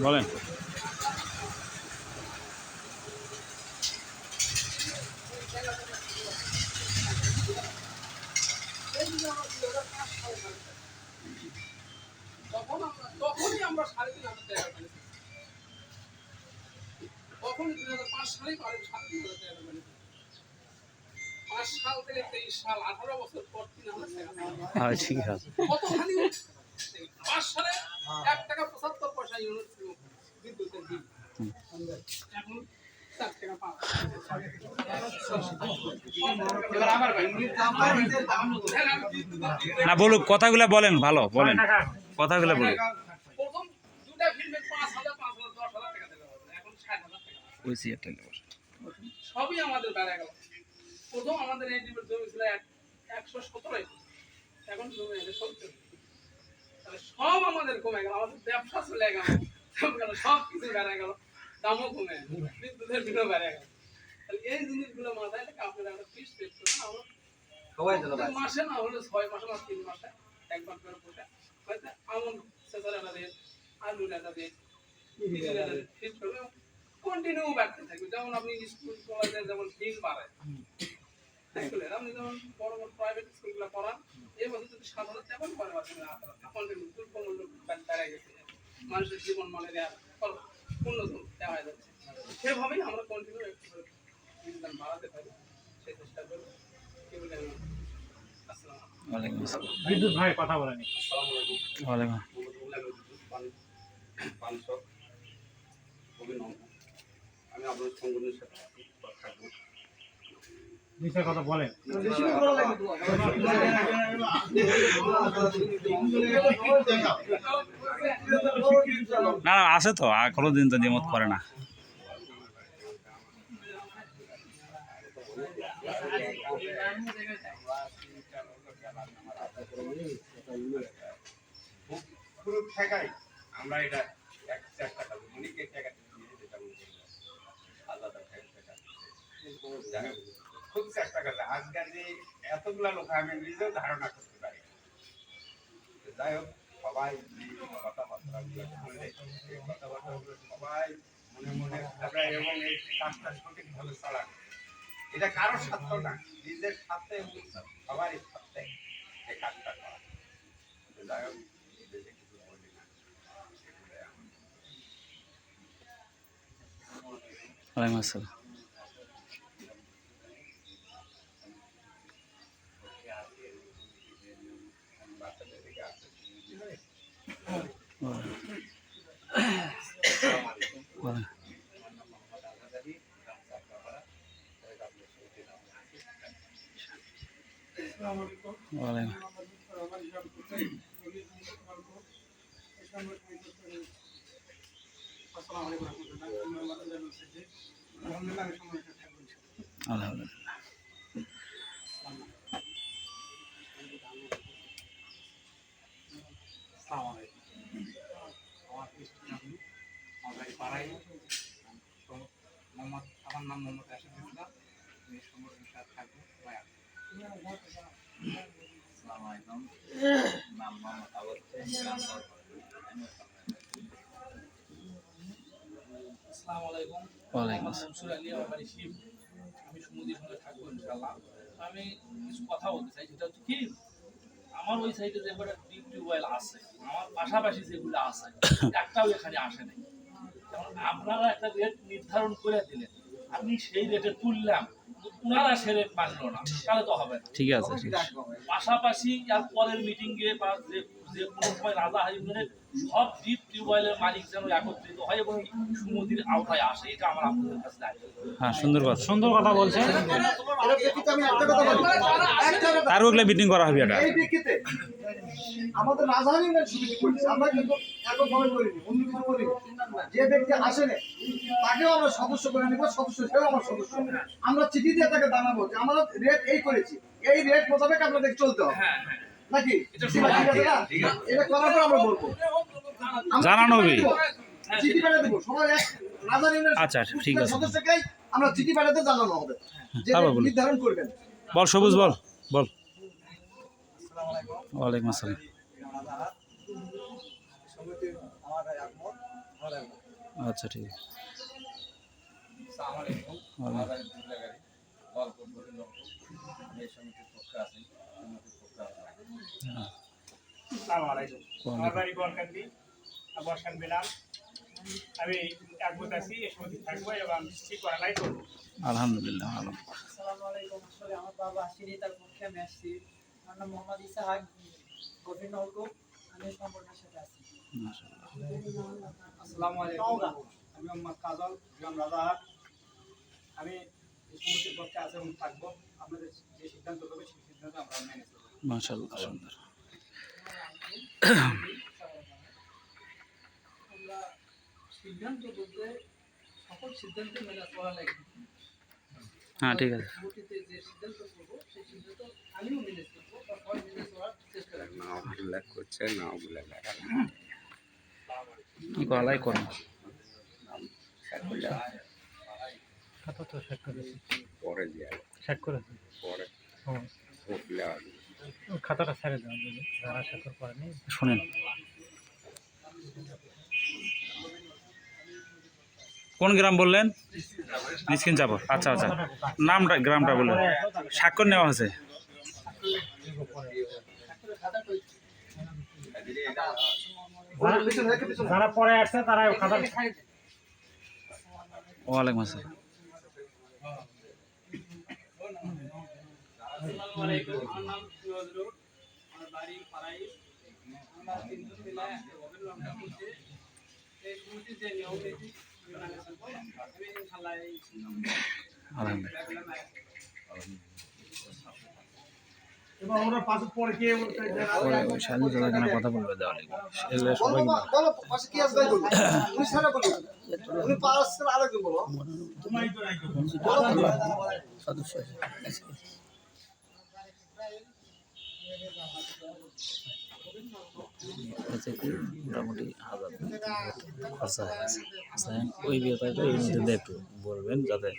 বলেন। তখন আমরা তখনই আমরা সাড়ে তিন হাজার টাকা পেয়েছি তখনই দুই হাজার পাঁচ সালেই পারে সাড়ে তিন হাজার টাকা পেয়েছি পাঁচ সাল থেকে তেইশ সাল আঠারো বছর পর তিন হাজার টাকা ঠিক আছে। কতখানি পাঁচ সালে এক টাকা পঁচাত্তর পয়সা ইউনিট না, বলুক, কথাগুলো বলেন, ভালো, বলেন। কথাগুলো বলুন সবই আমাদের বেড়ে গেল প্রথম আমাদের এই জমি ছিল এক- একশো সতেরো এখন জমি আছে সব আমাদের কমে গেল, আমাদের ব্যবসা চলে গেল। দামও কমে এই জিনিসগুলো মাথায় আপনারা ফিস না ছয় মাসে না তিন মাসে একবার একটা আলুর একটা করবে কন্টিনিউ থাকবে যেমন আপনি স্কুল কলেজে যেমন ফিল বাড়ে স্কুলের আপনি যেমন বড় বড় প্রাইভেট স্কুলগুলো পড়ান এই বছর যদি সাত হাজার টাকা করে পাচ্ছেন কন্টিনিউ মানুষের জীবন মানের আর উন্নত দেওয়া হয়ে যাচ্ছে। সেভাবেই আমরা কন্টিনিউ একটু করে বিজ্ঞান বাড়াতে পারি সেই চেষ্টা করব। কি বলে বিদ্যুৎ ভাই কথা বলেনি। ওয়ালাইকুম। আমি আপনার সংগঠনের সাথে থাকব। কথা বলেন। না আছে তো, আর কোনোদিন তো নিয়মত করে না। আমরা এটা এক অনেকে আলাদা খুব চেষ্টা এতগুলা লোক আমি নিজেও ধারণা করতে পারি যাই হোক, সবাই এটা কারোর স্বার্থ না নিজের স্বার্থে এবং সবারই স্বার্থে এই কাজটা করা। যাই আসসালাম। আলহামদুলিল্লাহ। আমার নাম আমার তো মোহাম্মদ আমার নাম মোহাম্মদ আশিফ ইসলাম আমি সংগঠনের সাথে থাকব। আমি সমুদ্রের সঙ্গে থাকব ইনশাল্লাহ আমি কিছু কথা বলতে চাই সেটা হচ্ছে কি আমার ওই সাইডে যে একটা ডিপ টিউবওয়েল আছে আমার পাশাপাশি যেগুলো আছে একটাও এখানে আসে নাই। আপনারা একটা রেট নির্ধারণ করে দিলেন আমি সেই রেটে তুললাম ওনারা সেরে মানলো না। তাহলে তো হবে না। ঠিক আছে পাশাপাশি আর পরের এ বা যে যে কোনো সময় রাজা ইউনিয়নের সব দ্বীপ টিউবওয়েলের মালিক যেন একত্রিত হয় এবং সুমতির আওতায় আসে এটা আমার আপনাদের কাছে দায়িত্ব। হ্যাঁ সুন্দর কথা। সুন্দর কথা বলছে। মিটিং করা হবে এটা। আমাদের রাজধানী না সমিতি করছে আমরা কিন্তু এককভাবে করিনি অন্য কিছু করিনি। যে ব্যক্তি আসেনি তাকেও আমরা সদস্য করে নিব সদস্য সেও আমার সদস্য। আমরা চিঠি দিয়ে তাকে জানাব যে আমরা রেট এই করেছি। এই রেট মোতাবেক আপনাদের চলতে হবে। হ্যাঁ হ্যাঁ। নাকি ঠিক আছে না? এটা করার পর আমরা বলব জানানো হবে। চিঠি পাঠিয়ে দেবো সবাই এক রাজধানী আচ্ছা, আচ্ছা, ঠিক আছে। আমরা চিঠি পাঠাতে জানানো হবে যে তারপর rate বলুন। নির্ধারণ করবেন বল সবুজ বল বল ওয়ালাইকুম আসসালাম আচ্ছা ঠিক আছে আমার এরকম আমাদের দুটা গাড়ি গল্প করে আমি এই সমিতির পক্ষে আছি আমার বাড়ি বরকান্দি আমি একমত আছি থাকব এবং ঠিক করা করব। আলহামদুলিল্লাহ ভালো। আসসালামু আলাইকুম আসলে আমার বাবা আসেনি তার পক্ষে আমি আসছি। আমার নাম মোহাম্মদ ইসাহাক গভীর নলকূপ আমি সম্পর্কের সাথে আছি। আসসালামু আলাইকুম আমি মোহাম্মদ কাজল গ্রাম রাজাহাট। আমি এই পক্ষে আছে এবং থাকব। আপনাদের যে সিদ্ধান্ত হবে সেই সিদ্ধান্ত আমরা মেনে চলবো। মাশাআল্লাহ সুন্দর। হ্যাঁ ঠিক আছে। পরবর্তীতে যে সিদ্ধান্ত করব সেই সিদ্ধান্ত আমিও চলবো বা সবাই চলার চেষ্টা রাখব না উল্লেখ করছে। না উল্লেখ কি করালাই করুন খাতা তো পরে পরে খাতাটা ছেড়ে দেওয়া যারা করেনি। শুনেন। কোন গ্রাম বললেন? নিষ্কিন চাপর আচ্ছা আচ্ছা। নামটা গ্রামটা বললেন। স্বাক্ষর নেওয়া হয়েছে। যারা- পরে আসছে তারা ওয়ালাইকুম আসসালাম। আসসালামু আলাইকুম। আমার নাম নজরুল আমার বাড়ি পাড়াই আমরা তিনজন মিলে করছি। এই যে নিয়ম নীতি আমি এই পাশে কে দাদা কেন কথা বলবে দেওয়া লাগবে সবাই বলো পাশে কি আসবে বলো। তুমি সারা বলো। তুমি পাঁচ আরেকজন বলো। বলো হচ্ছে কি? মোটামুটি হাজার খরচা হয়ে গেছে। ওই ব্যাপারটা এর মধ্যে একটু বলবেন যাতে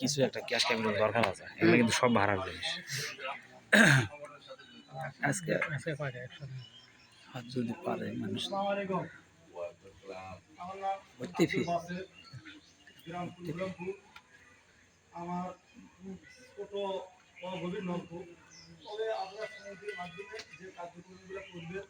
কিছু একটা ক্যাশ ক্যাপিটাল দরকার আছে, এগুলো কিন্তু সব ভাড়ার জিনিস। আজকে যদি পারে মানুষ আমার ছোট গভীর নলকূপ। তবে আপনারা সমিতির মাধ্যমে যে কার্যক্রমগুলো করবেন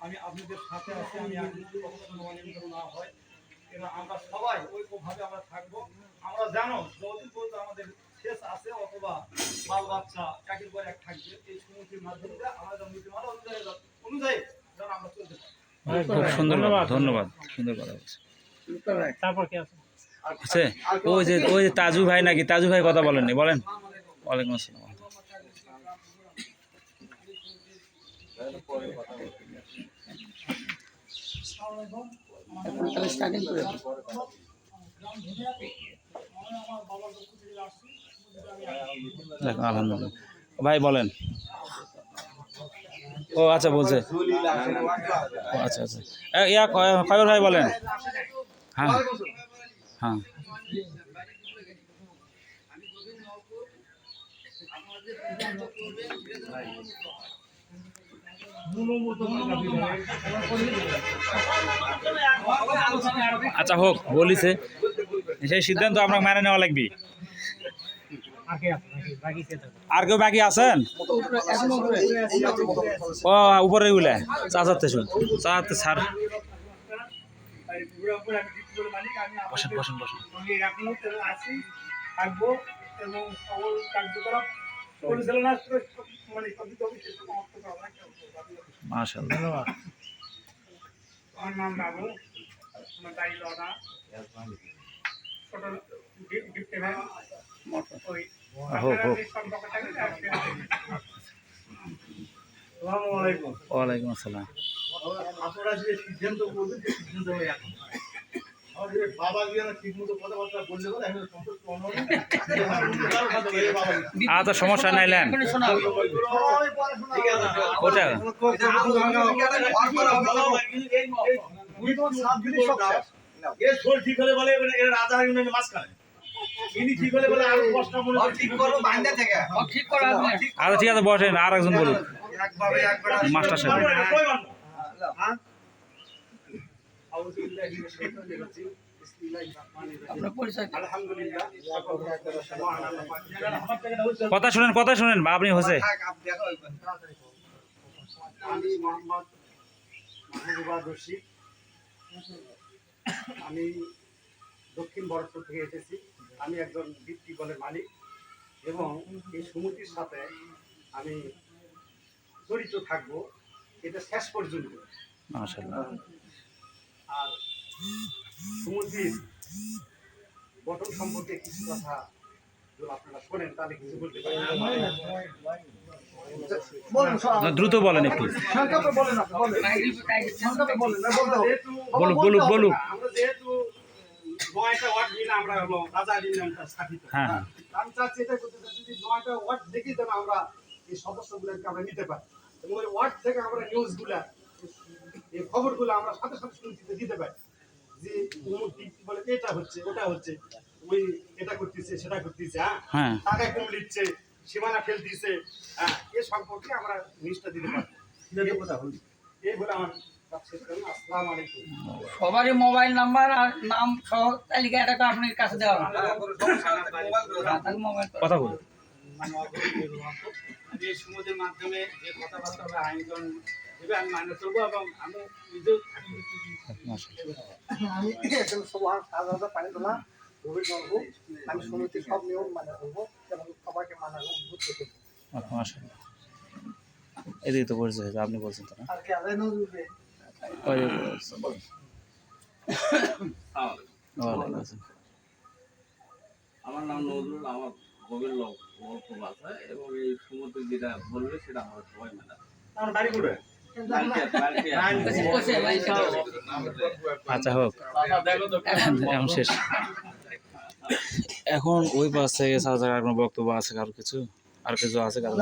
আমি আপনাদের সাথে আছি আমি এখন কখনো অনিয়মিত না হয়। এবং আমরা সবাই ঐক্যভাবে আমরা থাকব। আমরা জানো যতদিন পর্যন্ত আমাদের শেষ আছে অথবা বাল বাচ্চা একের পর এক থাকবে এই সমিতির মাধ্যমে আমাদের নীতিমালা অনুযায়ী অনুযায়ী যেন আমরা চলতে পারি। খুব সুন্দর ধন্যবাদ। সুন্দর কথা তারপর কি আছে? আছে? ওই যে ওই যে তাজু ভাই নাকি? তাজু ভাই কথা বলেননি বলেন। ওয়ালাইকুম আসসালাম। দেখুন, আলহামদুলিল্লাহ। ভাই, বলেন। ও আচ্ছা বলছে। আচ্ছা আচ্ছা। ইয়া খয়র ভাই, বলেন। হ্যাঁ। হ্যাঁ। আচ্ছা হোক, বলিছে। সেই সিদ্ধান্ত আমরা মেনে নেওয়া লাগবে। আর কেউ বাকি আছেন? ও উপরে উলে চাচাতে শুন চাচাতে স্যার বসেন বসেন বসেন। থাকব এবং কার্যকলাপ আমার নাম বাবু আমার বাড়ি ছোট গিফট ওই ওয়ালাইকুম আসসালাম। আপনারা যে সিদ্ধান্ত করবেন যে সিদ্ধান্ত গিয়ে। আচ্ছা সমস্যা ওটা শোল ঠিক হলে বলে মাঝখানে। আরও আচ্ছা ঠিক আছে বসেন আর একজন বলুন মাস্টার সাহেব হ্যাঁ আপনার পরিচয় আলহামদুলিল্লাহ মহান আল্লাহ পাক। কথা শুনেন কথা শুনেন আপনি হোসে। আমি মোহাম্মদ রশিদ। আমি দক্ষিণ বরফপুর থেকে এসেছি। আমি একজন বৃত্তি বলের মালিক এবং এই সমিতির সাথে আমি জড়িত থাকব। এটা শেষ পর্যন্ত। আর সমিতির গঠন সম্পর্কে কিছু কথা আপনারা শোনেন তাহলে কিছু বলতে পারেন। বলুন সব। না, দ্রুত বলেন একটু। বলুক বলুক বলুক। আমরা যেহেতু নয়টা ওয়ার্ড মিলে আমরা হলো রাজা ইউনিয়নটা স্থাপিত। হ্যাঁ হ্যাঁ। আমি চাচ্ছি এটা করতে চাচ্ছি যদি নয়টা ওয়ার্ড দেখি যেন আমরা এই সদস্যগুলোকে আমরা নিতে পারি। এবং ওই ওয়ার্ড থেকে আমরা নিউজগুলা এই খবরগুলো আমরা সাথে সাথে শুনতে দিতে পারি। যে অমুক দিক বলে এটা হচ্ছে ওটা হচ্ছে ওই এটা করতেছে সেটা করতেছে হ্যাঁ? হ্যাঁ। টাকা কম দিচ্ছে সীমানা ফেল দিচ্ছে হ্যাঁ? এ সম্পর্কে আমরা নিউজটা দিতে পারি। এই বলে আমার সবারই মোবাইল নাম্বার আর নাম সহ তালিকা এটা তো আপনার কাছে দেওয়া হ্যাঁ, মোবাইল কথা বলুন। যে সমুদ্রের মাধ্যমে যে কথাবার্তা আইনজন আমি মানে আমি সবার পানি তোলা সব নিয়ম মানে করব এবং সবাইকে উদ্বুদ্ধ করব এদিকে তো পরিচয় হয়েছে আপনি বলছেন তো না। আমার নাম নজরুল আমার গভীর লোক গল্প আছে এবং এই সমুদ্র যেটা বলবে সেটা আমরা সবাই মেনে। আমার বাড়ি কোথায়। আচ্ছা হোক। এখন শেষ। এখন ওই পাশ থেকে সাজা কোনো বক্তব্য আছে কারও কিছু? আর কিছু আছে কারও?